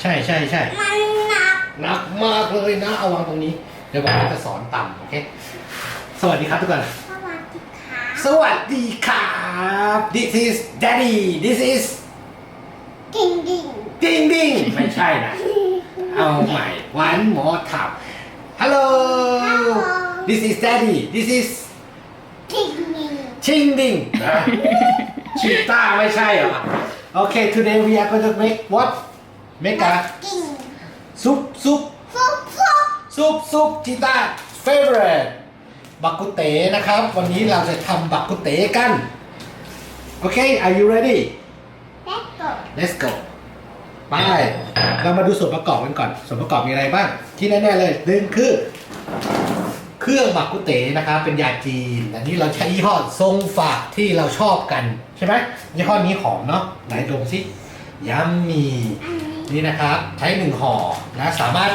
ใช่ใช่ใช่มันหนักหนักมากเลยนะเอาวางตรงนี้ เดี๋ยวผมจะสอนต่ำโอเค สวัสดีครับทุกคน สวัสดีค่ะสวัสดีครับ this is daddy this is กิ่งดิ่งด i งดิงไม่ใช่นะ เอาใหม่ one more time hello this is daddy this is กิ่งดิ่งชิงดิงนะชีต้าไม่ใช่เหรอ โอเค today we are going to make what make a กิ่ง soup soup ฟุบฟุบซุปซุปชีต้า favorite บักกุเตนะครับ วันนี้เราจะทำบักกุเตกันโอเค are you ready และกด let's go ไป เรามาดูส่วนประกอบกันก่อน ส่วนประกอบมีอะไรบ้าง ที่แน่ๆเลยหนึ่งคือ เครื่องบักกุเตนะครับเป็นยาจีน อันนี้เราใช้ยี่ห้อทรงฝากที่เราชอบกัน ใช่ไหมยี่ห้อนี้หอมเนาะไหนดมสิยัมมี อัน นี้นี่นะครับใช้หนึ่งห่อนะสามารถ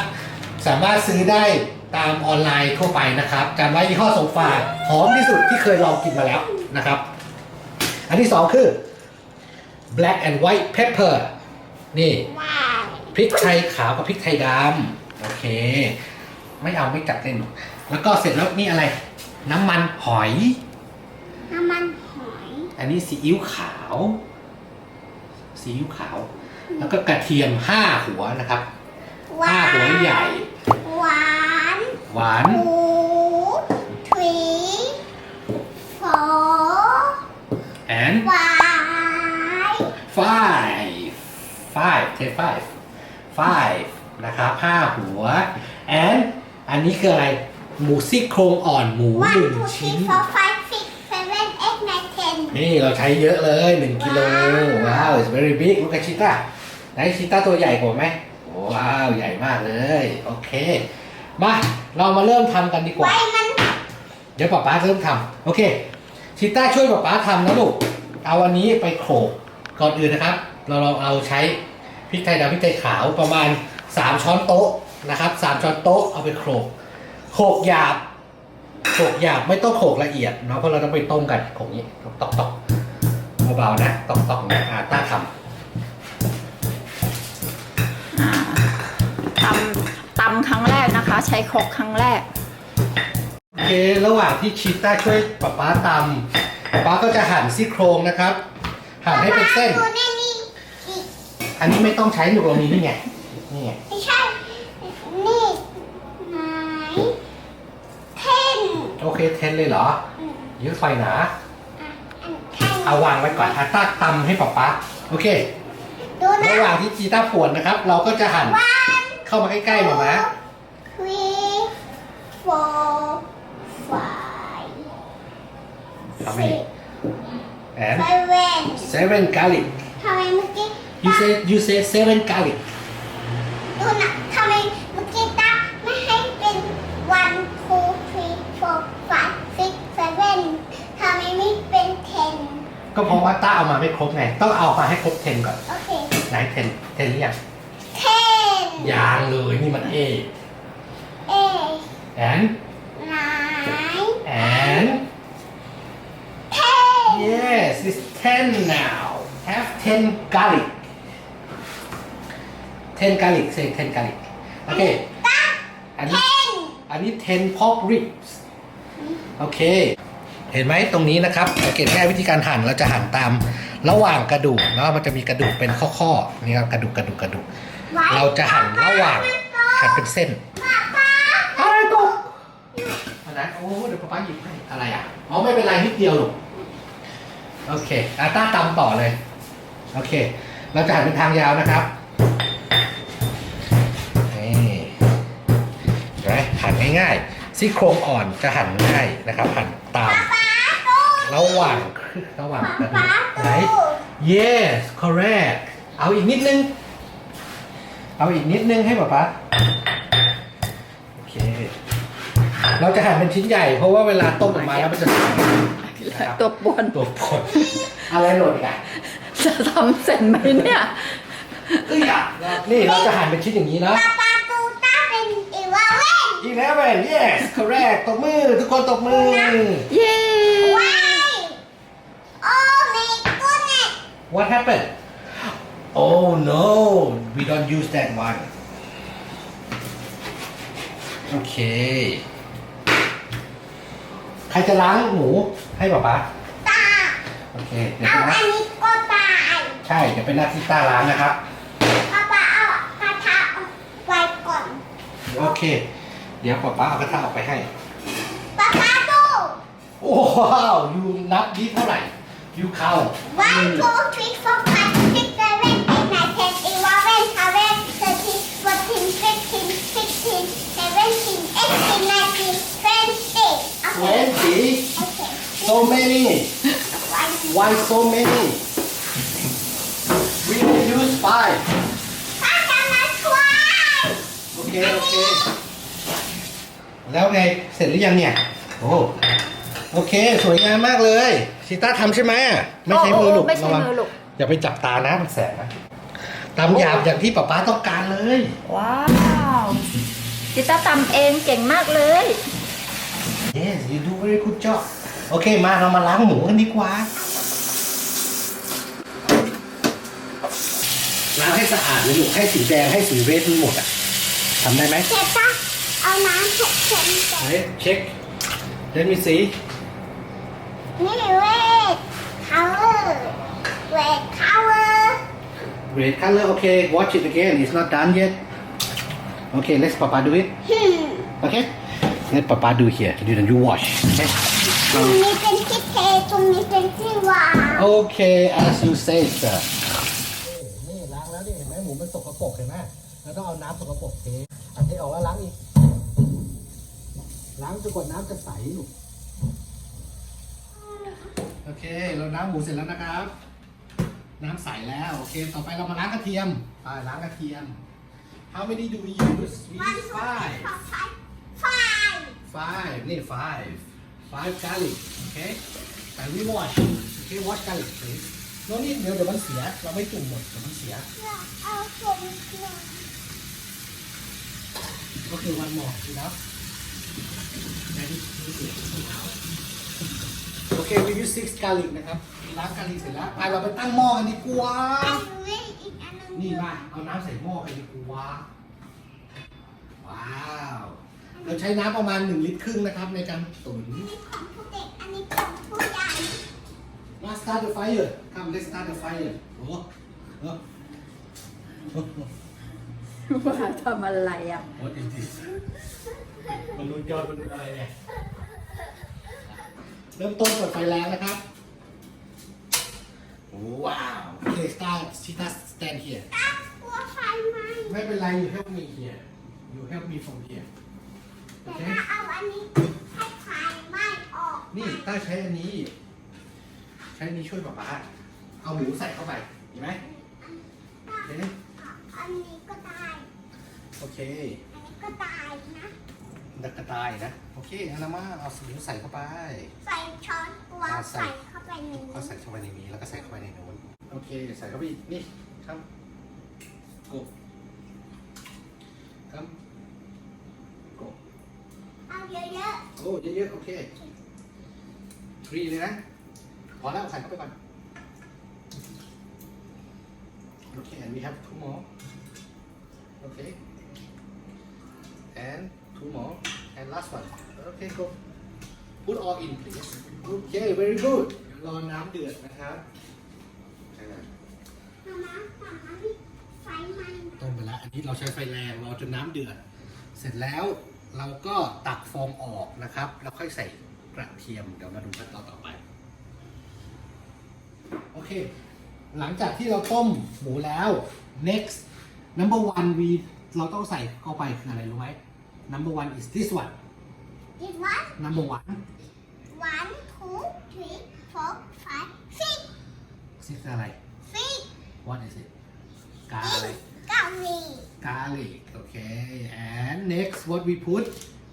สามารถซื้อได้ตามออนไลน์ทั่วไปนะครับจำไว้ยี่ห้อส่งฝากหอมที่สุดที่เคยลองกินมาแล้วนะครับ อันที่สองคือ black and white pepper นี่ว้าวพริกไทยขาวกับพริกไทยดำโอเค ไม่เอาไม่จัดเล่นหรอกแล้วก็เสร็จแล้วนี่อะไร น้ำมันหอย น้ำมันหอย อันนี้ซีอิ๊วขาวซีอิ๊วขาว แล้วก็กระเทียมห้าหัวนะครับหวาห้านหัวใหญ่ หวานหวานหูทวีโฟ and หวาย five five take five five นะครับห้าหัว and อันนี้คืออะไร หมูซี่โครงอ่อนหมูวันหนึ่งทูทีชิ้น โฟร์ไฟฟ์ซิกเซเว่นเอ็กไนเทนนี่เราใช้เยอะเลยหนึ่งกิโลว้าว it's very big ลูกกชิต้า ไหนชิต้าตัวใหญ่กว่าไหมว้าวใหญ่มากเลย โอเค มาเรามาเริ่มทำกันดีกไว้ว่ามันเดี๋ยวป๊าป๊าเริ่มทำโอเคชิต้าช่วยป๊าป๊าทำนะลูกเอาอันนี้ไปโขลกก่อนอื่นนะครับ เราลองเอาใช้พริกไทยดำพริกไทยขาวประมาณ 3 ช้อนโต๊ะนะครับ3ช้อนโต๊ะเอาไปโขลกโขลกหยาบโขลกหยาบไม่ต้องโขลกละเอียดเนาะเพราะเราต้องไปต้มกันโขลกนี้ตอกตอกเบาๆนะตอกตอกนะอาต้าทอ่ ตำตำครั้งแรกนะคะ ใช้ครกครั้งแรกำโอเค ระหว่างที่ชิต้าช่วยป๊าป๊าตำป๊าป๊าก็จะหั่นซี่โครงนะครับ หั่นให้เป็นเส้น ดูในนี้อีกอันนี้ไม่ต้องใช้หนูตรงนี้นี่ไง นี่ไง ไม่ใช่ นี่ไหนเทนโอเคเทนเลยเหรอ อืมเยอะไฟหนา อะอันเทนเอาวางไว้ก่อนอาต้าตำให้ป๊าป๊าโอเค ดูนะระหว่างที่จีต้าปวดนะครับ เราก็จะหั่นวัน เข้ามาใกล้ๆหมามา three four five ทำอีก and seven seven garlic ทำไมเมื่อกี้ you say you say seven garlic ดูนะทำไมเมื่อกี้ตาไม่ให้เป็น one two three four five six seven ทำไมไม่เป็น ten ก็เพราะว่าต้าเอามาไม่ครบไง ต้องเอามาให้ครบ 10 ก่อน โอเค ไหน 10 10หรือยัง ten ยางเลยนี่มัน A eight and nine and ten yes it's 10 now have 10 garlic 10 garlic say 10 garlic โอเคตาอันนี้ ten อันนี้10 pork ribs โอเค เห็นไหมตรงนี้นะครับสังเกตง่ายวิธีการหั่นเราจะหั่นตาม ระหว่างกระดูกเนาะมันจะมีกระดูกเป็นข้อๆนี่ครับกระดูกกระดูกกระดูกไว้ เราจะหั่นระหว่างหั่นเป็นเส้นป๊าป๊าอะไรตกอันนั้นโอ้เดี๋ยวป๊าป๊าหยิบให้อะไรอะอ๋อไม่เป็นไรนิดเดียวลูกโอเคอาต้าตำต่อเลยโอเค เราจะหั่นเป็นทางยาวนะครับนี่เห็นไหมหั่นง่ายๆซี่โครงอ่อนจะหั่นง่ายนะครับ หั่นตามป๊าดูระหว่างระหว่างกระดูป๊ากไหนดู yes correct เอาอีกนิดนึง เอาอีกนิดนึงให้ป๊าป๊าโอเค เราจะหั่นเป็นชิ้นใหญ่ เพราะว่าเวลาต้มออกมาแล้วมันจะสวยนะครับตัวปวนตัวปนอะไรหล่นอีกอะจะทำเสร็จไหมเนี่ยเอ้ยอะนี่เราจะหั่นเป็นชิ้นอย่างนี้นะป๊าป๊าดูตาเป็นอีวาเว่นอีกแล้วเว้ย yes correct ตบมือ ทุกคนตบมือ เย้ว้ายโอ้ my goodness what happened Oh no we don't use that one โอเคใครจะล้างหมูให้ป๊าป๊าตาโอเค เดี๋ยวเอาเป็นหอัน้านนี้ก็ตายใช่ เดี๋ยวเป็นหน้าที่ต้าล้างนะครับ ป้าป้าเอากระทะไว้ก่อนโอเค เดี๋ยวป๊าป๊าเอากระทะออกไปให้ ป้าป้าดู โอ้ว้าวยูนับดีเท่าไหร่ยูเข้า one two three four so many one why so many we will use five ป้าจะมาช่วยโอเคโอเคแล้วไง เสร็จหรือยังเนี่ย โอ้ โอเค สวยงามมากเลยชิต้าทำใช่ไหมอะไม่ใช้มือลูกโไม่ใช่ระวังมือลูกอย่าไปจับตานะมันแสบนะตำหยาบอย่างที่ป๊าป๊าต้องการเลย ว้าวจิต้าตำเองเก่งมากเลย yes you do very good job โอเคมาเรามาล้างหมูกันดีกว่า ล้างให้สะอาดเลยลูกให้สีแดงให้สีเรดมันหมดอะทำได้ไหมเจ็บปะเอาน้ำให้ฉันก่อนเฮ้ยเช็ค let me see นี่เวท color เวท color red color okay watch it again it's not done yet okay let's papa do it หืม okay let papa do here you then you watch okay ตรงนี้เป็นที่เทตรงนี้เป็นที่วาง okay as you say sir นี่ล้างแล้วนี่เห็นไหมหมูมันสกปรกเห็นไหมแล้วต้องเอาน้ำสกปรกเทอันเทออกแล้วล้างอีก ล้างจนกว่าน้ำจะใสลูกโอเค เราล้างหมูเสร็จแล้วนะครับ น้ำใสแล้ว โอเค ต่อไปเรามาล้างกระเทียมไปล้างกระเทียม How many do we use we วัน use สอง five สามสี่ห้า five นี่ five five garlic okay and we wash okay wash garlic please no need เดี๋ยวเดี๋ยวมันเสีย เราไม่จุ่มหมดเดี๋ยวมันเสีย เอาผมเกลือก็คือวันหมอกนะโอเค we use six garlic นะครับล้างกาลิกเสร็จแล้ว ไปเราไปตั้งหม้อกันดีกว่า อีกอันนึงนี่มาเอาน้ำใส่หม้อกันดีกว่า ว้าว เราใช้น้ำประมาณ 1 ลิตรครึ่งนะครับ ในการตุ๋นอันนี้ของผู้เด็กอันนี้ของผู้ใหญ่มา start the fire come let's start the fire โอ้โหโอ้โหว่าทำอะไรอะ What is this มนุษย์ยอดมนุษย์อะไรเนี่ยเริ่มต้นเปิดไฟแรงนะครับ ว้าว โอเค start ชิตา stand here ตากลัวไฟไหม ไม่เป็นไร you help me here you help me from here โอ แต่เคถ้าเอาอันนี้ให้ไฟไหม้ออกนี่ต้าใช้อันนี้ ใช้อันนี้ช่วยป๊าป๊าเอาหมูใส่เข้าไปเห็นไหมโอเค อันนี้ก็ได้โอเคอันนี้ก็ได้นะดักกระต่ายนะ โอเคเอาละมาเอาหมูใส่เข้าไป ใส่ช้อนกลัวอ่าใส่ใส่เข้าไปในก็นี้ใส่เข้าไปในนี้แล้วก็ใส่เข้าไปในโน้นโอเค ใส่เข้าไปอีกนี่ครับกบครับกบ เอาเยอะ โอ้เยอะๆโอเคทรีเลยนะ พอแล้วใส่เข้าไปก่อน โอเค and we have two more okay and two more and last one okay go put all in please okay very good รอน้ำเดือดนะครับอ่าๆมามามามานี่ไฟไหม้ต้มไปแล้ว อันนี้เราใช้ไฟแรงรอจนน้ำเดือด เสร็จแล้ว เราก็ตักฟองออกนะครับ แล้วค่อยใส่กระเทียม เดี๋ยวมาดูขั้นตอนต่อไป โอเค หลังจากที่เราต้มหมูแล้ว next number one we เราต้องใส่เข้าไปคืออะไรรู้ไหม number one is this one อีกวัน number one one two three four five six six อะไร six what is it กาอะไร Garlic. Garlic. Okay. And next, what we put?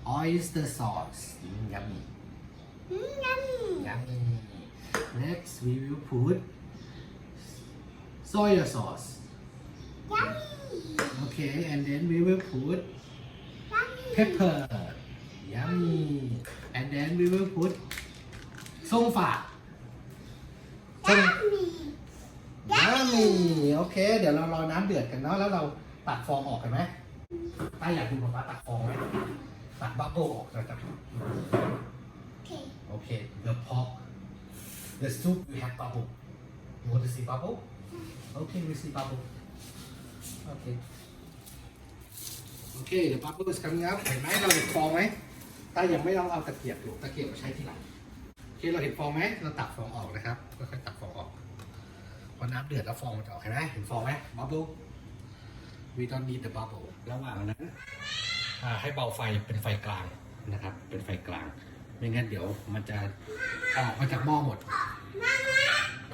Oyster sauce. Mm, yummy. Mm, yummy. Yummy. Next, we will put soy sauce. Yummy. Okay, and then we will put yummy. pepper. Yummy. And then we will put song. Yummy. ยัมมี่ yummy โอเค เดี๋ยวเรากันเนาะแล้วเราตักฟองออกกันไหมป้าอยากดูป๊าป๊าตักฟองไหมตักบับเบิ้ลออกจาก Okay. Okay, the pot, the soup you have bubble. You want to see bubble? Okay, we see bubble. Okay. Okay, the bubble is coming out. เห็นไหมเราเห็นฟองไหมต้ายังไม่ต้องเอาตะเกียบอยู่ตะเกียบมาใช้ทีหลังโอเคเราเห็นฟองไหมเราตักฟองออกนะครับค่อยๆตักฟองออก พอน้ำเดือดแล้วฟองมันจะออกเห็นไหมเห็นฟองไหม bubble we don't need the bubble ระหว่างนั้นอ่าให้เบาไฟเป็นไฟกลางนะครับ เป็นไฟกลาง ไม่งั้นเดี๋ยวมันจะออกมาจากหม้อหมด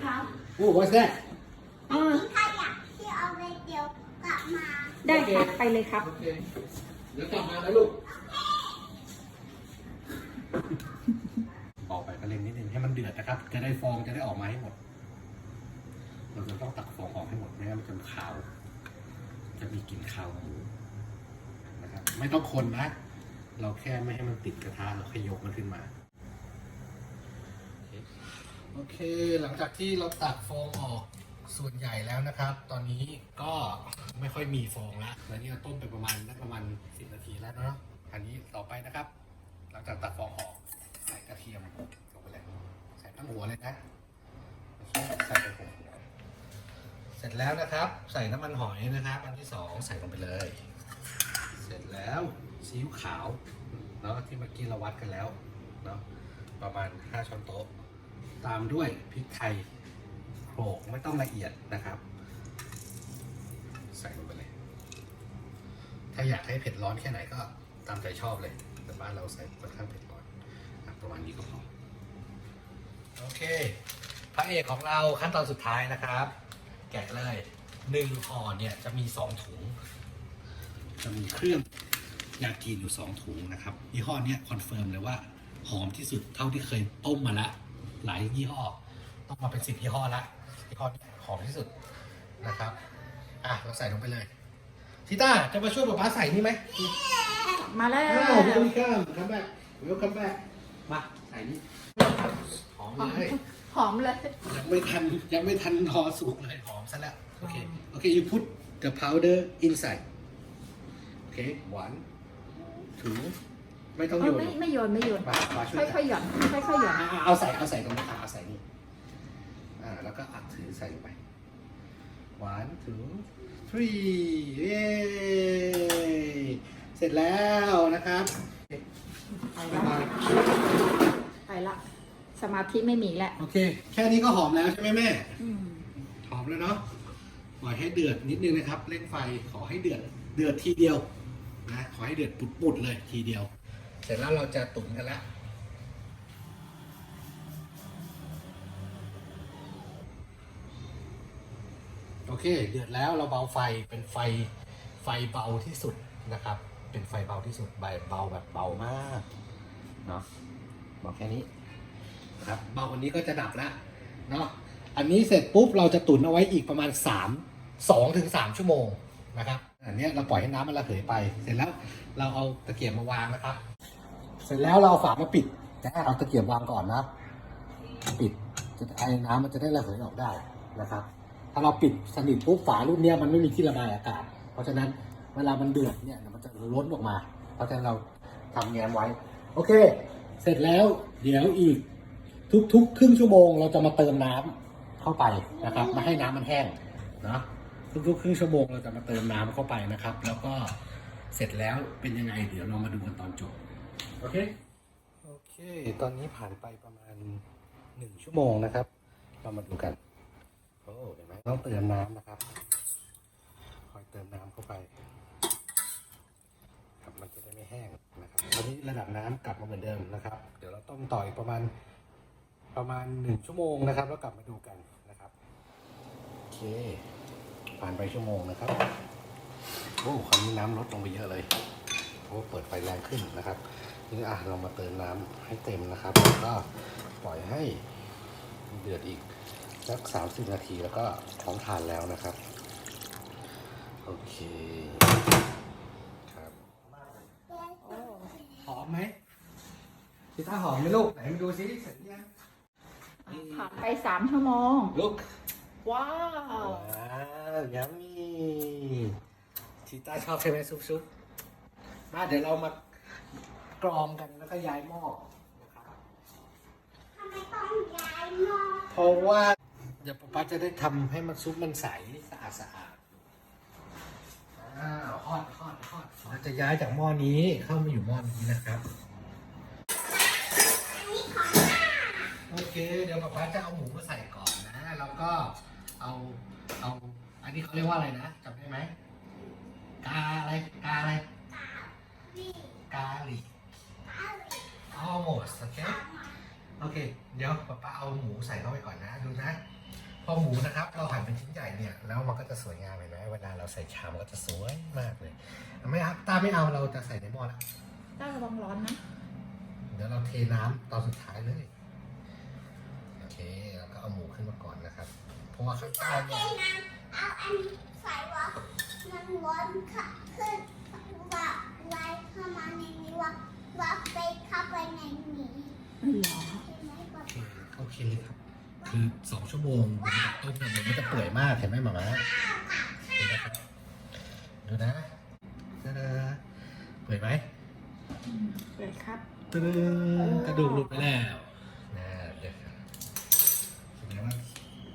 ครับโอ้ what's that อ่าถ้าอยากที่เอาไปเดี๋ยวกลับมา ได้ครับไปเลยครับ โอเค เดี๋ยวกลับมานะลูกออกไปก็เล็งนิดนึงให้มันเดือดนะครับ จะได้ฟองจะได้ออกมาให้หมด เราจะต้องตักฟองออกให้หมดไม่งั้นมันจะคาว จะมีกลิ่นคาวหมูนะครับ ไม่ต้องคนนะ เราแค่ไม่ให้มันติดกระทะเราแค่ยกมันขึ้นมา โอเค หลังจากที่เราตักฟองออกส่วนใหญ่แล้วนะครับ ตอนนี้ก็ไม่ค่อยมีฟองละแล้วนี่เราต้มไปประมาณได้ประมาณสิบนาทีแล้วเนาะอันนี้ต่อไปนะครับ หลังจากตักฟองออกใส่กระเทียมลงไปเลยใส่ทั้งหัวเลยนะใส่ไปหัว ร็จแล้วนะครับ ใส่น้ำมันหอยนะครับ อันที่สองใส่ลงไปเลย เสร็จแล้วซีอิ๊วขาวเนาะที่เมื่อกี้เราวัดกันแล้วเนาะประมาณ 5 ช้อนโต๊ะ ตามด้วยพริกไทยโขลกไม่ต้องละเอียดนะครับ ใส่ลงไปเลย ถ้าอยากให้เผ็ดร้อนแค่ไหนก็ตามใจชอบเลย แต่บ้านเราใส่ค่อนข้างเผ็ดร้อนประมาณนี้ก็พอโอเคพระเอกของเราขั้นตอนสุดท้ายนะครับ กะเลยหนึ่งห่อเนี่ยจะมีสองถุง จะมีเครื่องยาจีนอยู่สองถุงนะครับยี่ห้อเนี้ยคอนเฟิร์มเลยว่าหอมที่สุดเท่าที่เคยต้มมาละหลายยี่ห้อต้องมาเป็นสิบยี่ห้อละยี่ห้อเนี้ยหอมที่สุดนะครับอะเราใส่ลงไปเลยทิต้าจะมาช่วยป๊าป๊าใส่นี่ไหมมาแล้วอ้าวเวลคัมคัมแบ็กเวลคัมแบ็กมาใส่นี่หอมเลย หอมเลย ยังไม่ทันยังไม่ทันรอสุกเลยหอมซะแล้วโอเคโอเค you put the powder inside โอเค one two ไม่ต้องเอโยอนไม่ไม่โยนไม่โยนมามาช่วยค่อยๆหย่อนค่อยๆหย่อนอะเอาใส่เอาใส่ตรงนี้อะเอาใส่นี่อ่าแล้วก็อัดถือใส่ลงไป one two three เย้เสร็จแล้วนะครับไปละไปละ สมาธิไม่มีแล้วโอเค แค่นี้ก็หอมแล้วใช่ไหมแม่ อืมหอมแล้วเนาะปล่อยให้เดือดนิดนึงนะครับ เร่งไฟขอให้เดือด เดือดทีเดียวนะขอให้เดือดปุดๆเลยทีเดียว เสร็จแล้วเราจะตุ๋นกันแล้วโอเค เดือดแล้วเราเบาไฟเป็นไฟไฟเบาที่สุดนะครับ เป็นไฟเบาที่สุดใบเบาแบบเบามากเนาะบอกแค่นี้ นะครับเบากว่านี้ก็จะดับแล้วเนาะอันนี้เสร็จปุ๊บเราจะตุ๋นเอาไว้อีกประมาณ 3 2ถึง3ชั่วโมงนะครับอันนี้เราปล่อยให้น้ำมันระเหยไป เสร็จแล้วเราเอาตะเกียบมาวางนะครับ เสร็จแล้วเราฝามาปิดแต่เอาตะเกียบวางก่อนนะ ปิดจะไอ้น้ำมันจะได้ระเหยออกได้นะครับ ถ้าเราปิดสนิทปุ๊บฝารุ่นเนี้ยมันไม่มีที่ระบายอากาศ เพราะฉะนั้นเวลามันเดือดเนี่ยมันจะล้นออกมา เพราะฉะนั้นเราทำแง้มไว้ โอเค เสร็จแล้วเดี๋ยวอีก ทุกๆ ครึ่งชั่วโมงเราจะมาเติมน้ำเข้าไปนะครับไม่ให้น้ำมันแห้งนะทุกๆ ครึ่งชั่วโมงเราจะมาเติมน้ำเข้าไปนะครับ แล้วก็เสร็จแล้วเป็นยังไง เดี๋ยวเรามาดูกันตอนจบโอเคโอเค ตอนนี้ผ่านไปประมาณหนึ่งชั่วโมงนะครับ เรามาดูกันโอ้เห็นไหมต้องเติมน้ำนะครับคอยเติมน้ำเข้าไปครับมันจะได้ไม่แห้งนะครับตอนนี้ระดับน้ำกลับมาเหมือนเดิมนะครับ เดี๋ยวเราต้มต่ออีกประมาณ ประมาณหนึ่งชั่วโมงนะครับ แล้วกลับมาดูกันนะครับโอเค ผ่านไปชั่วโมงนะครับโอ้คราวนี้น้ำลดลงไปเยอะเลยเพราะว่าเปิดไฟแรงขึ้นนะครับนี่อะเรามาเติมน้ำให้เต็มนะครับแล้วก็ปล่อยให้เดือดอีกสักสามสิบนาทีแล้วก็พร้อมทานแล้วนะครับโอเคครับหอมไหมพิต้าหอมไหมลูกไหนมาดูซิเสร็จยัง ผ่านไปสามชั่วโมงลูกว้าวว้าวยัมมี่ชีต้าชอบใช่ไหมซุปซุปมาเดี๋ยวเรามากรองกันแล้วก็ย้ายหม้อนะครับทำไมต้องย้ายหม้อเพราะว่า เดี๋ยวป๊าป๊าจะได้ทำให้มันซุปมันใสสะอาดสะอาดอ้าวฮอดฮอดฮอดเราจะย้ายจากหม้อนี้เข้ามาอยู่หม้อนี้นะครับ อันนี้ของป้า โอเค เดี๋ยวป๊าป๊าจะเอาหมูมาใส่ก่อนนะ แล้วก็เอาเอา อันนี้เขาเรียกว่าอะไรนะจำได้ไหมกาอะไรกาอะไรกาหลิกาเลย almost โอเคโอเค เดี๋ยวป๊าป๊าเอาหมูใส่เข้าไปก่อนนะ ดูนะ พอหมูนะครับ เราหั่นเป็นชิ้นใหญ่เนี่ย แล้วมันก็จะสวยงามเห็นไหมเวลาเราใส่ชามมันก็จะสวยมากเลยไม่เอาตาไม่เอาเราจะใส่ในหม้อแล้วต้าระวังร้อนนะ เดี๋ยวเราเทน้ำตอนสุดท้ายเลย โอเคแล้วก็เอาหมูขึ้นมาก่อนนะครับ เพราะว่าข้างใต้โอเคเนี่ยนะเอาอันนี้ใส่วะมันวนค่ะขึ้นว่าไว้เข้ามาในนี้ว่าว่าไปเข้าไปในนี้หรอเห็นไหมว่าโอเคโอเคเลยครับ คือสองชั่วโมงหมูจะต้มเนี่ยมันไม่จะเปื่อยมากเห็นไหมหมาม้าดูนะครับดูนะตะดาเปื่อยไหมเลยครับตึ้งกระดูกหลุดไปแล้วนะเดี๋ยวครับแสดงว่า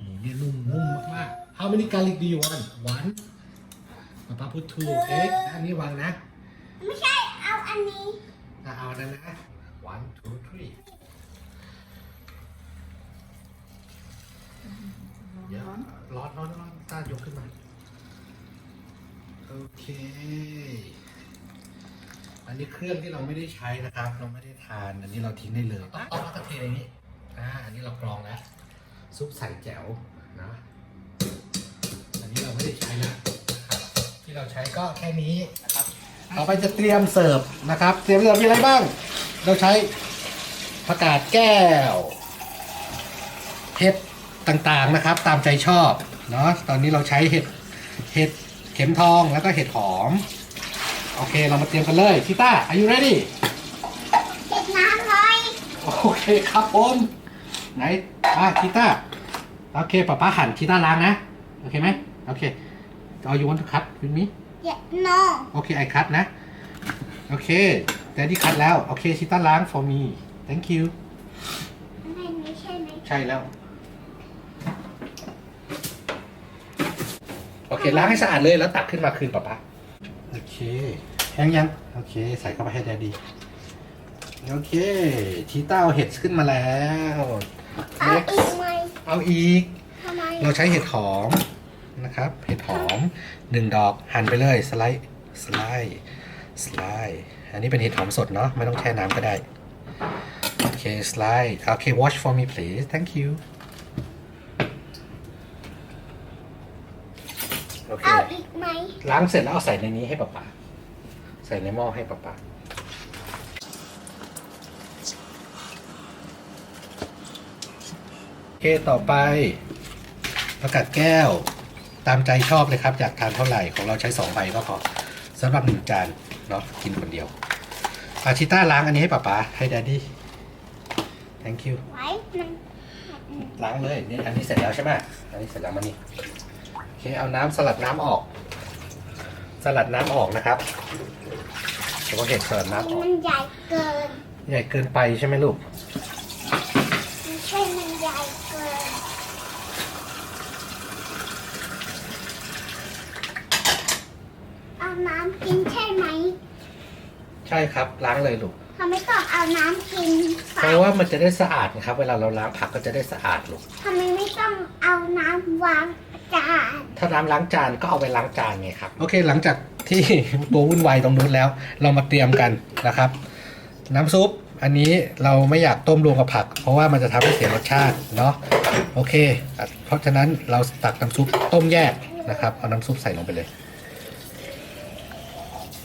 หมูเนี่ยนุ่มนุ่มมากๆ How many garlic do you want one ป๊าป๊าพูดถูกเอ๊ะอันนี้วางนะไม่ใช่เอาอันนี้อะเอานั่นนะ one two three เดี๋ยวร้อนร้อนร้อนร้อนต้ายกขึ้นมา โอเค อันนี้เครื่องที่เราไม่ได้ใช้นะครับ เราไม่ได้ทาน อันนี้เราทิ้งได้เลยต้องต้องเอาตะเทในนี้อ่าอันนี้เรากรองแล้ว ซุปใส่แจ๋วนะอันนี้เรา ไม่ได้ใช้แล้วนะครับที่เราใช้ก็แค่นี้นะครับต่อไปจะเตรียมเสิร์ฟนะครับ เตรียมเสิร์ฟมีอะไรบ้าง เราใช้ผักกาดแก้วเห็ดต่างๆนะครับ ตามใจชอบเนาะตอนนี้เราใช้เห็ดเห็ดเข็มทองแล้วก็เห็ดหอม โอเคเรามาเตรียมกันเลยชิต้า are you ready เก็บน้ำเลยโอเคครับผมไหนอะชิต้าโอเคป้าป้าหั่นชิต้าล้างนะ โอเคไหม โอเคเอาอยู่วันทุกคัดวินมีเก็บโนโอเคไอคัดนะโอเคแต่ที่คัดแล้วโอเคชิต้าล้าง for me thank you ไม่ไม่ใช่ไหมใช่แล้ว โอเค ล้างให้สะอาดเลยแล้วตักขึ้นมาคืนป๊าป๊าโอเค แห้งยัง โอเค ใส่เข้าไปให้ได้ดีโอเค ชีต้าเอาเห็ดขึ้นมาแล้ว เอา Next อีกไหมเอาอีก ทำไม เราใช้เห็ดหอม นะครับ เห็ดหอมหนึ่งดอกหั่นไปเลยสไลด์สไลด์สไลด์อันนี้เป็นเห็ดหอมสดเนาะไม่ต้องแช่น้ำก็ได้ โอเคสไลด์โอเค wash for me please thank you โอเคเอาอีกไหมล้างเสร็จแล้วเอาใส่ในนี้ให้ป๊าป๊าใส่ในหม้อให้ป๊าป๊าโอเค ต่อไปประกาศแก้ว ตามใจชอบเลยครับ อยากทานเท่าไหร่ของเราใช้สองใบก็พอสำหรับหนึ่งจานเนาะกินคนเดียวอาชิต้าล้างอันนี้ให้ป๊าป๊าให้แดดดี้ thank you ไว้มันล้างเลยนี่อันนี้เสร็จแล้วใช่ไหมอันนี้เสร็จแล้วมานี่โอเคเอาน้ำสลัดน้ำออก สลัดน้ำออกนะครับเฉพาะเห็ดสลัดน้ำออกมันใหญ่เกิน ใหญ่เกินไปใช่ไหมลูก ไม่ใช่มันใหญ่เกิน เอา น้ำกินใช่ไหมใช่ครับล้างเลยลูกทำไมต้องเอาน้ำกินเพราะว่ามันจะได้สะอาดนะครับ เวลาเราล้างผักก็จะได้สะอาดลูกทำไมไม่ต้องเอาน้ำวางจานถ้าน้ำล้างจานก็เอาไปล้างจานไงครับโอเค หลังจากที่ตัววุ่นวายตรงนู้นแล้ว เรามาเตรียมกันนะครับ น้ำซุปอันนี้เราไม่อยากต้มรวมกับผัก เพราะว่ามันจะทำให้เสียรสชาติเนาะโอเคอะเพราะฉะนั้นเราตักน้ำซุปต้มแยกนะครับเอาน้ำซุปใส่ลงไปเลย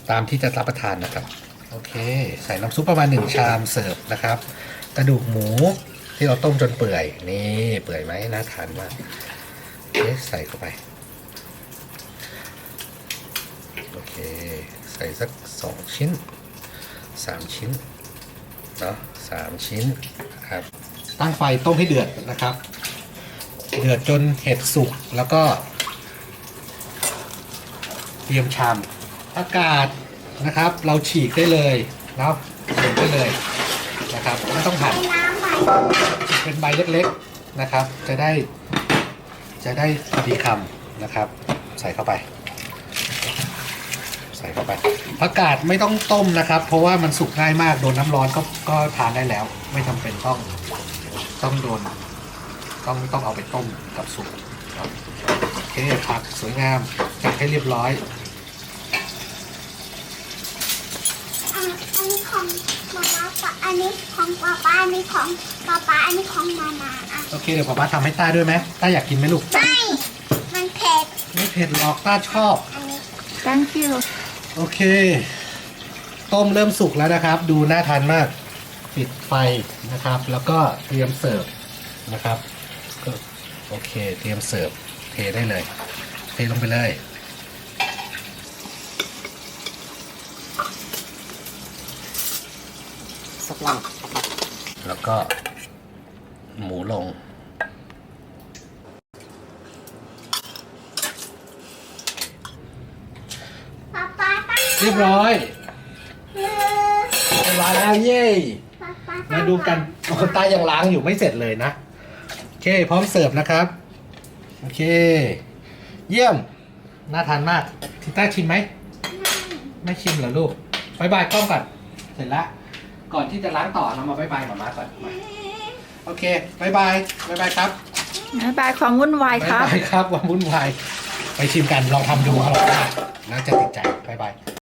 ตามที่จะรับประทานนะครับ โอเค ใส่น้ำซุปประมาณหนึ่งชามเสิร์ฟนะครับ กระดูกหมูที่เราต้มจนเปื่อย นี่เปื่อยไหมน่าทานมากโอเคใส่เข้าไปโอเค ใส่สักสองชิ้นสามชิ้นเนาะสามชิ้นครับตั้งไฟต้มให้เดือดนะครับ เดือดจนเห็ดสุกแล้วก็เตรียมชาม อากาศนะครับ เราฉีกได้เลยเนาะฉีกได้เลยนะครับไม่ต้องหั่นในน้ำไหมเป็นใบเล็กๆนะครับ จะได้ จะได้พอดีคำนะครับ ใส่เข้าไป ใส่เข้าไปผักกาดไม่ต้องต้มนะครับ เพราะว่ามันสุกง่ายมากโดนน้ำร้อนก็ก็ทานได้แล้ว ไม่จำเป็นต้องต้องโดนต้องต้องเอาไปต้มกับสุกครับโอเคผักสวยงามจัดให้เรียบร้อย อะอันนี้ของมาม่าปะอันนี้ของป๊าป๊าอันนี้ของป๊าป๊าอันนี้ของมาม่าอะโอเคเดี๋ยวป๊าป๊าทำให้ต้าด้วยไหมต้าอยากกินไหมลูก ไม่มันเผ็ดไม่เผ็ดหรอกต้าชอบ อันนี้ thank you โอเค ต้มเริ่มสุกแล้วนะครับ ดูน่าทานมาก ปิดไฟนะครับ แล้วก็เตรียมเสิร์ฟนะครับก็โอเค เตรียมเสิร์ฟเทได้เลย เทลงไปเลย สุกแล้วแล้วก็หมูลง ป๊าป๊าตั้งเรียบร้อยเออเรียบร้อยแล้วเย้ป๊าป๊ามาดูกันโอ้ตายังล้างอยู่ไม่เสร็จเลยนะ โอเค พร้อมเสิร์ฟนะครับ โอเค เยี่ยม น่าทานมากทิต้าชิมไหม ไม่ชิมเหรอลูกบายบายกล้องก่อน เสร็จละ ก่อนที่จะล้างต่อเรามาบายบายหมามาก่อนมาโอเคบายบายบายบายครับบ๊ายบายความวุ่นวายบายครับบายครับวันวุ่นวายไปชิมกันลองทำดูอร่อยมากแล้วจะติดใจบายบาย